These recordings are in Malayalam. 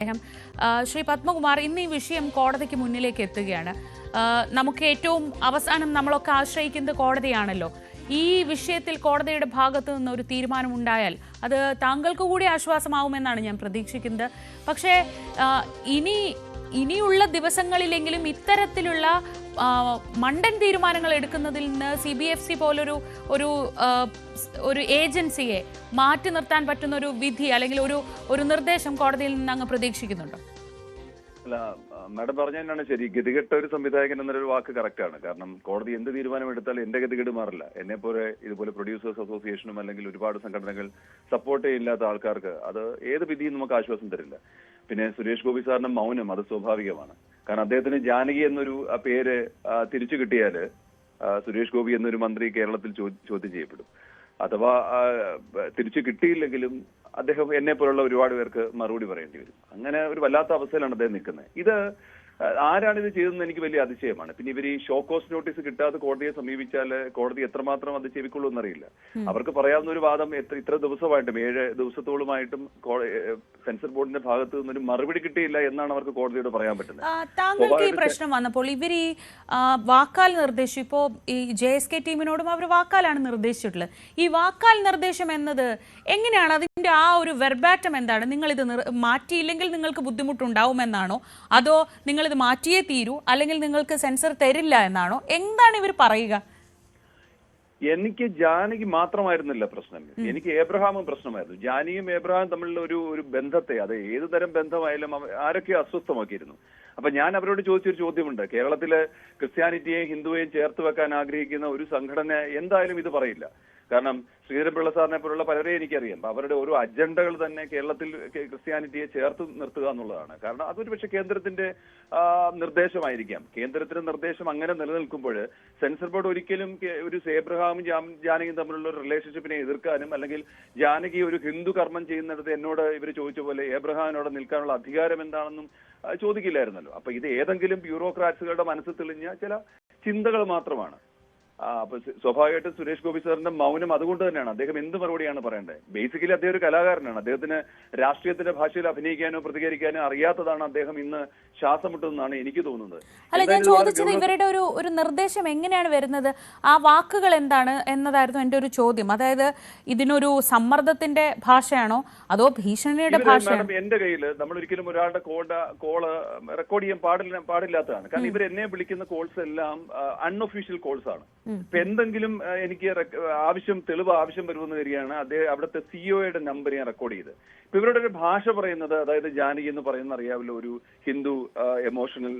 അദ്ദേഹം ശ്രീ പത്മകുമാർ ഇന്ന് ഈ വിഷയം കോടതിക്ക് മുന്നിലേക്ക് എത്തുകയാണ്. നമുക്ക് ഏറ്റവും അവസാനം നമ്മളൊക്കെ ആശ്രയിക്കുന്നത് കോടതിയാണല്ലോ. ഈ വിഷയത്തിൽ കോടതിയുടെ ഭാഗത്ത് നിന്ന് ഒരു തീരുമാനമുണ്ടായാൽ അത് താങ്കൾക്ക് കൂടി ആശ്വാസമാവുമെന്നാണ് ഞാൻ പ്രതീക്ഷിക്കുന്നത്. പക്ഷേ ഇനി ഇനിയുള്ള ദിവസങ്ങളിലെങ്കിലും ഇത്തരത്തിലുള്ള മണ്ടൻ തീരുമാനങ്ങൾ എടുക്കുന്നതിൽ നിന്ന് സി ബി എഫ് സി പോലൊരു ഒരു ഒരു ഏജൻസിയെ മാറ്റി നിർത്താൻ പറ്റുന്ന ഒരു വിധി അല്ലെങ്കിൽ ഒരു ഒരു നിർദ്ദേശം കോടതിയിൽ നിന്ന് അങ്ങ് പ്രതീക്ഷിക്കുന്നുണ്ടോ? അല്ല മാഡം പറഞ്ഞ തന്നെയാണ് ശരി. ഗതികെട്ട ഒരു സംവിധായകൻ എന്നൊരു വാക്ക് കറക്റ്റ് ആണ്. കാരണം കോടതി എന്ത് തീരുമാനം എടുത്താലും എന്റെ ഗതികേട് മാറില്ല. എന്നെ പോലെ ഇതുപോലെ പ്രൊഡ്യൂസേഴ്സ് അസോസിയേഷനും അല്ലെങ്കിൽ ഒരുപാട് സംഘടനകൾ സപ്പോർട്ട് ചെയ്യില്ലാത്ത ആൾക്കാർക്ക് അത് ഏത് വിധിയും നമുക്ക് ആശ്വാസം തരില്ല. പിന്നെ സുരേഷ് ഗോപി സാറിന്റെ മൗനം അത് സ്വാഭാവികമാണ്. കാരണം അദ്ദേഹത്തിന് ജാനകി എന്നൊരു പേര് തിരിച്ചു കിട്ടിയാൽ സുരേഷ് ഗോപി എന്നൊരു മന്ത്രി കേരളത്തിൽ ചോദ്യം ചെയ്യപ്പെടും. അഥവാ തിരിച്ചു കിട്ടിയില്ലെങ്കിലും അദ്ദേഹം എന്നെ പോലുള്ള ഒരുപാട് പേർക്ക് മറുപടി പറയേണ്ടി വരും. അങ്ങനെ ഒരു വല്ലാത്ത അവസ്ഥയിലാണ് അദ്ദേഹം നിൽക്കുന്നത്. ഇത് ആരാണ് ഇത് ചെയ്തതെന്ന് എനിക്ക് വലിയ അതിശയമാണ്. പിന്നെ ഇവർ ഈ ഷോക്കോസ് നോട്ടീസ് കിട്ടാതെ കോടതിയെ സമീപിച്ചാൽ കോടതി എത്രമാത്രം അത് ചെവിക്കുള്ളൂ എന്നറിയില്ല. അവർക്ക് പറയാവുന്ന ഒരു വാദം എത്ര ഇത്ര ദിവസമായിട്ടും ഏഴ് ദിവസത്തോളമായിട്ടും സെൻസർ ബോർഡിന്റെ ഭാഗത്ത് നിന്നൊരു മറുപടി കിട്ടിയില്ല എന്നാണ് അവർക്ക് കോടതിയോട് പറയാൻ പറ്റുന്നത്. താങ്കൾക്ക് ഈ പ്രശ്നം വന്നപ്പോൾ ഇവർ ഈ വാക്കാൽ നിർദ്ദേശം ഇപ്പോ ഈ ജെ എസ് കെ ടീമിനോടും അവർ വാക്കാലാണ് നിർദ്ദേശിച്ചിട്ടുള്ളത്. ഈ വാക്കാൽ നിർദ്ദേശം എന്നത് എങ്ങനെയാണ്? അതിന്റെ ആ ഒരു വെർബാറ്റം എന്താണ്? നിങ്ങൾ ഇത് മാറ്റിയില്ലെങ്കിൽ നിങ്ങൾക്ക് ബുദ്ധിമുട്ടുണ്ടാവുമെന്നാണോ? അതോ നിങ്ങൾ ഇത് മാറ്റിയേ തീരൂ അല്ലെങ്കിൽ നിങ്ങൾക്ക് സെൻസർ തരില്ല എന്നാണോ? എന്താണ് ഇവർ പറയുക? എനിക്ക് ജാനകി മാത്രമായിരുന്നില്ല പ്രശ്നം. എനിക്ക് ഏബ്രഹാമും പ്രശ്നമായിരുന്നു. ജാനിയും ഏബ്രഹാമും തമ്മിലുള്ള ഒരു ഒരു ബന്ധത്തെ അത് ഏത് തരം ബന്ധമായാലും ആരൊക്കെ അസ്വസ്ഥമാക്കിയിരുന്നു. അപ്പൊ ഞാൻ അവരോട് ചോദിച്ചൊരു ചോദ്യമുണ്ട്. കേരളത്തിലെ ക്രിസ്ത്യാനിറ്റിയെയും ഹിന്ദുവേയും ചേർത്ത് വെക്കാൻ ആഗ്രഹിക്കുന്ന ഒരു സംഘടന എന്തായാലും ഇത് പറയില്ല. കാരണം ശ്രീധരൻപിള്ള സാറിനെ പോലുള്ള പലരെയും എനിക്കറിയാം. അവരുടെ ഓരോ അജണ്ടകൾ തന്നെ കേരളത്തിൽ ക്രിസ്ത്യാനിറ്റിയെ ചേർത്ത് നിർത്തുക എന്നുള്ളതാണ്. കാരണം അതൊരു പക്ഷെ കേന്ദ്രത്തിന്റെ നിർദ്ദേശമായിരിക്കാം. കേന്ദ്രത്തിന്റെ നിർദ്ദേശം അങ്ങനെ നിലനിൽക്കുമ്പോൾ സെൻസർ ബോർഡ് ഒരിക്കലും ഒരു സേബ്രഹാമും ജാനകിയും തമ്മിലുള്ള ഒരു റിലേഷൻഷിപ്പിനെ എതിർക്കാനും അല്ലെങ്കിൽ ജാനകി ഒരു ഹിന്ദു കർമ്മം ചെയ്യുന്നിടത്ത് എന്നോട് ഇവർ ചോദിച്ച പോലെ ഏബ്രഹാമിനോട് നിൽക്കാനുള്ള അധികാരം എന്താണെന്നും ചോദിക്കില്ലായിരുന്നല്ലോ. അപ്പൊ ഇത് ഏതെങ്കിലും ബ്യൂറോക്രാറ്റ്സുകളുടെ മനസ്സിൽ തെളിഞ്ഞ ചില ചിന്തകൾ മാത്രമാണ്. അപ്പൊ സ്വാഭാവികമായിട്ടും സുരേഷ് ഗോപി സാറിന്റെ മൗനം അതുകൊണ്ട് തന്നെയാണ്. അദ്ദേഹം എന്ത് മറുപടിയാണ് പറയേണ്ടത്? ബേസിക്കലി അദ്ദേഹം ഒരു കലാകാരനാണ്. അദ്ദേഹത്തിന് രാഷ്ട്രീയത്തിന്റെ ഭാഷയിൽ അഭിനയിക്കാനോ പ്രതികരിക്കാനോ അറിയാത്തതാണ് അദ്ദേഹം ഇന്ന് ശ്വാസം മുട്ടുന്നതാണ് എനിക്ക് തോന്നുന്നത്. അല്ല ഞാൻ ചോദിച്ചത് ഇവരുടെ ഒരു ഒരു നിർദ്ദേശം എങ്ങനെയാണ് വരുന്നത്? ആ വാക്കുകൾ എന്താണ് എന്നതായിരുന്നു എന്റെ ഒരു ചോദ്യം. അതായത് ഇതിനൊരു സമ്മർദ്ദത്തിന്റെ ഭാഷയാണോ അതോ ഭീഷണിയുടെ ഭാഷയാണോ? എന്റെ കയ്യിൽ നമ്മൾ ഒരിക്കലും ഒരാളുടെ കോട കോൾ റെക്കോർഡ് ചെയ്യാൻ പാടില്ല പാടില്ലാത്തതാണ്. കാരണം ഇവർ എന്നെ വിളിക്കുന്ന കോൾസ് എല്ലാം അൺഒഫീഷ്യൽ കോൾസ് ആണ്. ഇപ്പൊ എന്തെങ്കിലും എനിക്ക് ആവശ്യം തെളിവ് ആവശ്യം വരുമെന്ന് വരികയാണ്. അദ്ദേഹം അവിടുത്തെ സിഇഒയുടെ നമ്പർ ഞാൻ റെക്കോർഡ് ചെയ്ത്. ഇപ്പൊ ഇവരുടെ ഒരു ഭാഷ പറയുന്നത് അതായത് ജാനകി എന്ന് പറയുന്ന അറിയാമല്ലോ ഒരു ഹിന്ദു എമോഷണൽ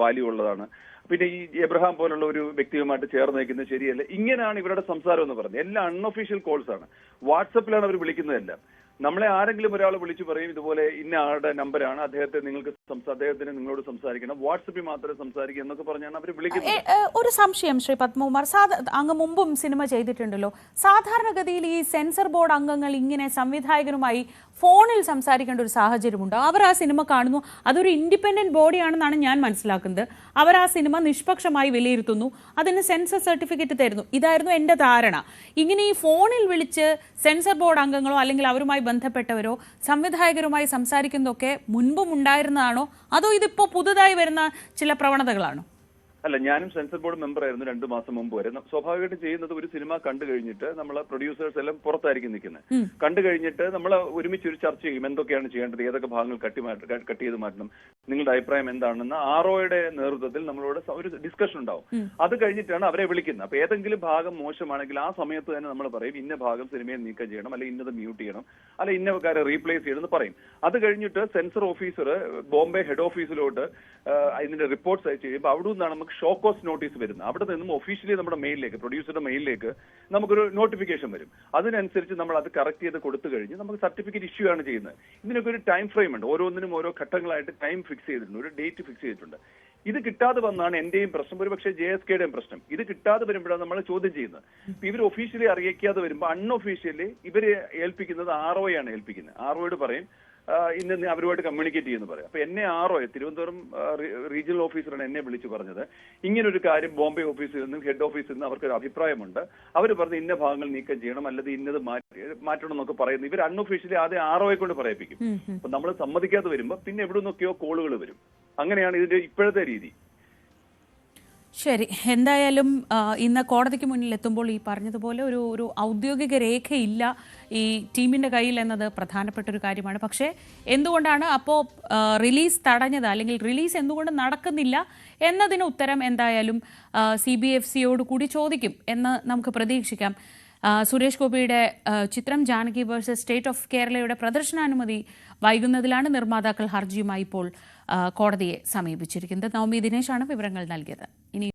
വാല്യൂ ഉള്ളതാണ്. പിന്നെ ഈ എബ്രഹാം പോലുള്ള ഒരു വ്യക്തിയുമായിട്ട് ചേർന്ന് നിൽക്കുന്നത് ശരിയല്ല. ഇങ്ങനെയാണ് ഇവരുടെ സംസാരം എന്ന് പറയുന്നത് എല്ലാം അൺഒഫീഷ്യൽ കോൾസ് ആണ്. വാട്സപ്പിലാണ് അവർ വിളിക്കുന്നതെല്ലാം. നമ്മളെ ആരെങ്കിലും ഒരാൾ വിളിച്ചു പറയും ഇതുപോലെ ഇന്ന ആളുടെ നമ്പറാണ് അദ്ദേഹത്തെ നിങ്ങൾക്ക് അദ്ദേഹത്തിന് നിങ്ങളോട് സംസാരിക്കണം വാട്സപ്പിൽ മാത്രമേ സംസാരിക്കൂ എന്നൊക്കെ പറഞ്ഞാണ് അവർ വിളിക്കുന്നത്. ഒരു സംശയം ശ്രീ പത്മകുമാർ. അങ്ങ് മുമ്പും സിനിമ ചെയ്തിട്ടുണ്ടല്ലോ. സാധാരണഗതിയിൽ ഈ സെൻസർ ബോർഡ് അംഗങ്ങൾ ഇങ്ങനെ സംവിധായകനുമായി ഫോണിൽ സംസാരിക്കേണ്ട ഒരു സാഹചര്യമുണ്ട്. അവർ ആ സിനിമ കാണുന്നു. അതൊരു ഇൻഡിപെൻഡന്റ് ബോഡിയാണെന്നാണ് ഞാൻ മനസ്സിലാക്കുന്നത്. അവർ ആ സിനിമ നിഷ്പക്ഷമായി വിലയിരുത്തുന്നു. അതിന് സെൻസർ സർട്ടിഫിക്കറ്റ് തരുന്നു. ഇതായിരുന്നു എന്റെ ധാരണ. ഇങ്ങനെ ഈ ഫോണിൽ വിളിച്ച് സെൻസർ ബോർഡ് അംഗങ്ങളോ അല്ലെങ്കിൽ അവരുമായി ബന്ധപ്പെട്ടവരോ സംവിധായകരുമായി സംസാരിക്കുന്നതൊക്കെ മുൻപും ഉണ്ടായിരുന്നതാണോ? അതോ ഇതിപ്പോൾ പുതുതായി വരുന്ന ചില പ്രവണതകളാണോ? അല്ല ഞാനും സെൻസർ ബോർഡ് മെമ്പർ ആയിരുന്നു രണ്ടു മാസം മുമ്പ് വരെ. സ്വാഭാവികമായിട്ട് ചെയ്യുന്നത് ഒരു സിനിമ കണ്ടു കഴിഞ്ഞിട്ട് നമ്മൾ പ്രൊഡ്യൂസേഴ്സ് എല്ലാം പുറത്തായിരിക്കും നിൽക്കുന്നത്. കണ്ടു കഴിഞ്ഞിട്ട് നമ്മൾ ഒരുമിച്ച് ഒരു ചർച്ച ചെയ്യും എന്തൊക്കെയാണ് ചെയ്യേണ്ടത് ഏതൊക്കെ ഭാഗങ്ങൾ കട്ടി മാറ്റ കട്ട് ചെയ്ത് മാറ്റണം നിങ്ങളുടെ അഭിപ്രായം എന്താണെന്ന് ആർഒയുടെ നേതൃത്വത്തിൽ നമ്മളോട് ഒരു ഡിസ്കഷൻ ഉണ്ടാവും. അത് കഴിഞ്ഞിട്ടാണ് അവരെ വിളിക്കുന്നത്. അപ്പൊ ഏതെങ്കിലും ഭാഗം മോശമാണെങ്കിൽ ആ സമയത്ത് തന്നെ നമ്മൾ പറയും ഇന്ന ഭാഗം സിനിമയിൽ നീക്കം ചെയ്യണം അല്ലെങ്കിൽ ഇന്നത് മ്യൂട്ട് ചെയ്യണം അല്ലെങ്കിൽ ഇന്ന കാര്യം റീപ്ലേസ് ചെയ്യണം എന്ന് പറയും. അത് കഴിഞ്ഞിട്ട് സെൻസർ ഓഫീസർ ബോംബെ ഹെഡ് ഓഫീസിലോട്ട് അതിന്റെ റിപ്പോർട്ട്സ് അയച്ചു കഴിയുമ്പോൾ അവിടെ നിന്നാണ് നമുക്ക് ഷോക്കോസ് നോട്ടീസ് വരുന്നത് അവിടെ നിന്നും ഒഫീഷ്യലി നമ്മുടെ മെയിലിലേക്ക് പ്രൊഡ്യൂസറുടെ മെയിലിലേക്ക് നമുക്കൊരു നോട്ടിഫിക്കേഷൻ വരും. അതിനനുസരിച്ച് നമ്മൾ അത് കറക്റ്റ് ചെയ്ത് കൊടുത്തു കഴിഞ്ഞ് നമുക്ക് സർട്ടിഫിക്കറ്റ് ഇഷ്യൂ ആണ് ചെയ്യുന്നത്. ഇതിനൊക്കെ ഒരു ടൈം ഫ്രെയിം ഉണ്ട്. ഓരോന്നിനും ഓരോ ഘട്ടങ്ങളായിട്ട് ടൈം ഫിക്സ് ചെയ്തിട്ടുണ്ട്. ഒരു ഡേറ്റ് ഫിക്സ് ചെയ്തിട്ടുണ്ട്. ഇത് കിട്ടാതെ വന്നാണ് എന്റെയും പ്രശ്നം. ഒരു പക്ഷേ ജെ എസ് കെയുടെയും പ്രശ്നം. ഇത് കിട്ടാതെ വരുമ്പോഴാണ് നമ്മൾ ചോദ്യം ചെയ്യുന്നത്. ഇപ്പൊ ഇവർ ഒഫീഷ്യലി അറിയിക്കാതെ വരുമ്പോൾ അൺഒഫീഷ്യലി ഇവരെ ഏൽപ്പിക്കുന്നത് ആർ ആണ് ഏൽപ്പിക്കുന്നത്. ആർ ഒയോട് പറയും ഇന്ന് അവരുമായിട്ട് കമ്മ്യൂണിക്കേറ്റ് ചെയ്യുന്നു പറയാം. അപ്പൊ എന്നെ ആറോ തിരുവനന്തപുരം റീജിയണൽ ഓഫീസറാണ് എന്നെ വിളിച്ചു പറഞ്ഞത്. ഇങ്ങനൊരു കാര്യം ബോംബെ ഓഫീസിൽ നിന്നും ഹെഡ് ഓഫീസിൽ നിന്നും അവർക്ക് ഒരു അഭിപ്രായമുണ്ട്. അവർ പറഞ്ഞ് ഇന്ന ഭാഗങ്ങൾ നീക്കം ചെയ്യണം അല്ലെങ്കിൽ ഇന്നത് മാറ്റി മാറ്റണം എന്നൊക്കെ പറയുന്നു. ഇവർ അൺഒഫീഷ്യലി ആദ്യം ആറോയെ കൊണ്ട് പറയിപ്പിക്കും. അപ്പൊ നമ്മൾ സമ്മതിക്കാതെ വരുമ്പോൾ പിന്നെ എവിടെ നിന്നൊക്കെയോ കോളുകൾ വരും. അങ്ങനെയാണ് ഇതിന്റെ ഇപ്പോഴത്തെ രീതി. ശരി. എന്തായാലും ഇന്ന് കോടതിക്ക് മുന്നിൽ എത്തുമ്പോൾ ഈ പറഞ്ഞതുപോലെ ഒരു ഒരു ഔദ്യോഗിക രേഖയില്ല ഈ ടീമിന്റെ കയ്യിൽ എന്നത് പ്രധാനപ്പെട്ട ഒരു കാര്യമാണ്. പക്ഷേ എന്തുകൊണ്ടാണ് അപ്പോൾ റിലീസ് തടഞ്ഞത്? അല്ലെങ്കിൽ റിലീസ് എന്തുകൊണ്ട് നടക്കുന്നില്ല എന്നതിന് ഉത്തരം എന്തായാലും സി ബി എഫ് സിയോട് കൂടി ചോദിക്കും എന്ന് നമുക്ക് പ്രതീക്ഷിക്കാം. സുരേഷ് ഗോപിയുടെ ചിത്രം ജാനകി വേഴ്സസ് സ്റ്റേറ്റ് ഓഫ് കേരളയുടെ പ്രദർശനാനുമതി വൈകുന്നതിലാണ് നിർമ്മാതാക്കൾ ഹർജിയുമായി ഇപ്പോൾ കോടതിയെ സമീപിച്ചിരിക്കുന്നത്. നവമി ദിനേശാണ് വിവരങ്ങൾ നൽകിയത്. ഇനി